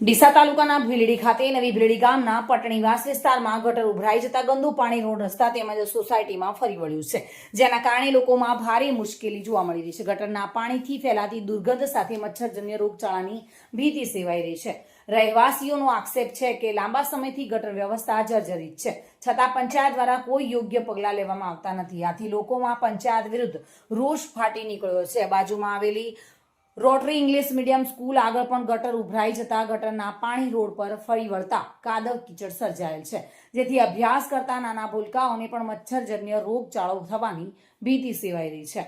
ડીસા તાલુકાના ભીલડી ખાતે નવી ભીલડી ગામના પટણીવાસ વિસ્તારમાં ગટર ઉભરાઈ જતા ગંદુ પાણી રોડ રસ્તા તેમજ સોસાયટીમાં ફરી વળ્યું છે. જેના કારણે લોકોમાં ભારે મુશ્કેલી જોવા મળી રહી છે. ગટરના પાણીથી ફેલાતી દુર્ગંધ સાથે મચ્છરજન્ય રોગચાળાની ભીતિ સેવાઈ રહી છે. રહેવાસીઓનો આક્ષેપ છે કે લાંબા સમયથી ગટર વ્યવસ્થા જર્જરિત છે. છતાં પંચાયત દ્વારા કોઈ યોગ્ય પગલાં લેવામાં આવતા નથી. આથી લોકોમાં પંચાયત વિરુદ્ધ રોષ ફાટી નીકળ્યો છે. બાજુમાં આવેલી રોટરી ઇંગ્લિશ મીડિયમ સ્કૂલ આગળ પણ ગટર ઉભરાઈ જતા ગટરના પાણી રોડ પર ફરી વળતા કાદવ કીચડ સર્જાયેલ છે. જેથી અભ્યાસ કરતા નાના ભૂલકાઓને પણ મચ્છરજન્ય રોગચાળો થવાની ભીતિ સેવાઈ રહી છે.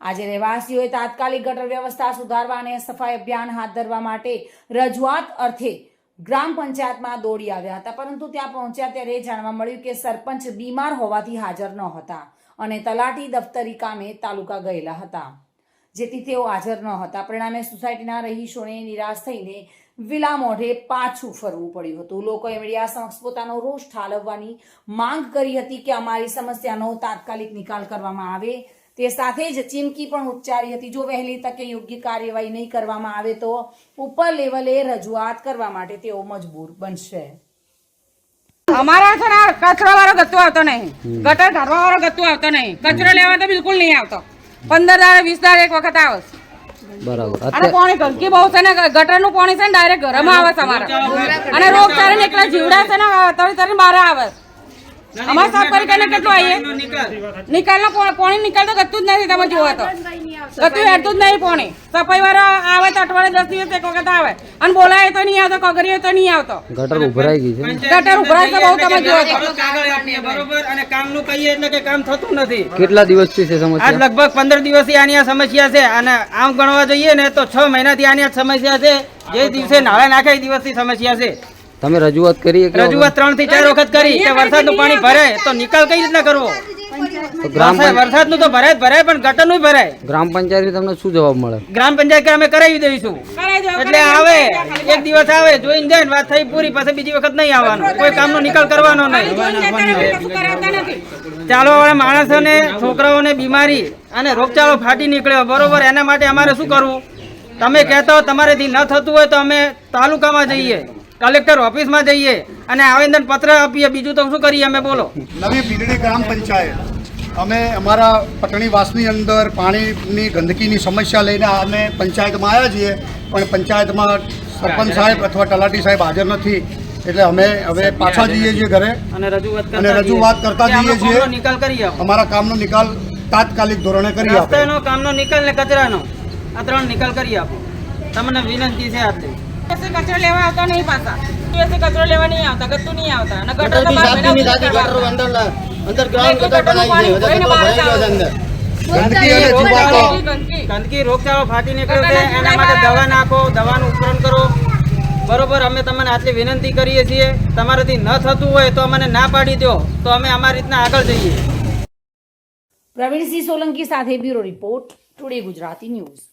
આજે રહેવાસીઓએ તાત્કાલિક ગટર વ્યવસ્થા સુધારવા અને સફાઈ અભિયાન હાથ ધરવા માટે રજૂઆત અર્થે ગ્રામ પંચાયતમાં દોડી આવ્યા હતા. પરંતુ ત્યાં પહોંચ્યા ત્યારે જાણવા મળ્યું કે સરપંચ બીમાર હોવાથી હાજર ન હતા અને તલાટી દફતરી કામે તાલુકા ગયેલા હતા. જેથી તેઓ હાજર ન હતા. પરિણામે સોસાયટીના રહીશોને નિરાશ થઈને વિલા મોઢે પાછું ફરવું પડ્યું હતું. લોકોએ મીડિયા સમક્ષ પોતાનો રોષ ઠાલવવાની માંગ કરી હતી કે અમારી સમસ્યાનો તાત્કાલિક નિકાલ કરવામાં આવે. તે સાથે જ ચીમકી પણ ઉચ્ચારી હતી જો વહેલી તકે યોગ્ય કાર્યવાહી નહીં કરવામાં આવે તો ઉપર લેવલે રજૂઆત કરવા માટે તેઓ મજબૂર બનશે. અમારા છે ને કચરો વાળો ગતું આવતો નહીં. ગટર ઢારવા વાળો ગતું આવતો નહીં. કચરો લેવા તો બિલકુલ નહીં આવતો. પંદર દાડે વીસ દાડે એક વખત આવે બરાબર. અને પાણી ગંદકી બહુ છે ને ગટરનું પાણી છે ને ડાયરેક્ટ ઘરમાં આવે છે અમારા. અને રોગ તારે ને એકલા જીવડા છે ને તરી તરી બહાર આવે. અમારે સાફ કરી કરીને કેટલું આવીએ નિકાલનો પાણી નિકાલ તો ગતું જ નથી તમે જોવા તો. ગતું હેડતું જ નહીં પાણી. સફાઈ વાળો આવે તો અઠવાડિયે દસ દિવસ એક વખત આવે. અને બોલાય તો નહીં આવતો કગરીએ તો નહીં આવતો. ગટર ઉભરાઈ ગઈ છે ગટર ઉભરાય તો બહુ તમે જુઓ તો. બરોબર? અને કામનું કહીએ એટલે કે કામ થતું નથી. કેટલા દિવસથી છે આજ સમસ્યા લગભગ પંદર દિવસથી આની આ સમસ્યા છે. અને આમ ગણવા જઈએ ને તો છ મહિનાથી આની આ સમસ્યા છે. જે દિવસે નાળા નાખે એ દિવસથી સમસ્યા છે. તમે રજૂઆત કરી રજૂઆત ત્રણથી ચાર વખત કરી કે વરસાદનું પાણી ભરાય તો નિકાલ કઈ રીતના કરવો તો ગ્રામ પંચાયત વરસાદનું તો ભરાય ભરાય પણ ગટરનું ભરાય ગ્રામ પંચાયત તમને શું જવાબ મળે ગ્રામ પંચાયત કે અમે કરાવી દઈશું એટલે આવે એક દિવસ આવે જોઈને જાય ને વાત થઈ પૂરી પાસે બીજી વખત નહીં આવવાનું કોઈ કામનો નિકાલ કરવાનો નહીં ચાલો વાળા માણસોને છોકરાઓને બીમારી અને રોગચાળો ફાટી નીકળ્યો બરોબર એના માટે અમારે શું કરવું તમે કહેતા હો તમારેથી ન થતું હોય તો અમે તાલુકામાં જઈએ કલેક્ટર ઓફિસમાં જઈએ અને આવેદન પત્ર આપીએ. બીજું તો શું કરીએ અમે? બોલો. નવી બીજળી ગ્રામ પંચાયત. અમે અમારા પટણી વાસની અંદર પાણીની ગંદકીની સમસ્યા લઈને અમે પંચાયતમાં આવ્યા છીએ પણ પંચાયતમાં સરપંચ સાહેબ અથવા તલાટી સાહેબ હાજર નથી. એટલે અમે હવે પાછા જઈએ છીએ ઘરે અને રજૂઆત કરતા જઈએ. છીએ. નિકાલ કરી આપો અમારા કામનો નિકાલ તાત્કાલિક ધોરણે કરી આપો. કામનો નિકાલ ને કચરાનો. આ ત્રણ નિકાલ કરી આપો. તમને વિનંતી છે આજથી કચરો લેવા આવતા નહીં પાછા. દિવસે કચરો લેવા નહીં આવતા ગતું નહીં અને ગટર તો બહાર. ગંદકી રોગચાળો ફાટી નીકળ્યો છે એના માટે દવા નાખો દવાનું ઉપકરણ કરો. બરોબર અમે તમને આટલી વિનંતી કરીએ છીએ. તમારાથી ન થતું હોય તો અમને ના પાડી દો તો અમે અમારી રીતના આગળ જઈએ. પ્રવીણસિંહ સોલંકી સાથે bureau report today Gujarati news.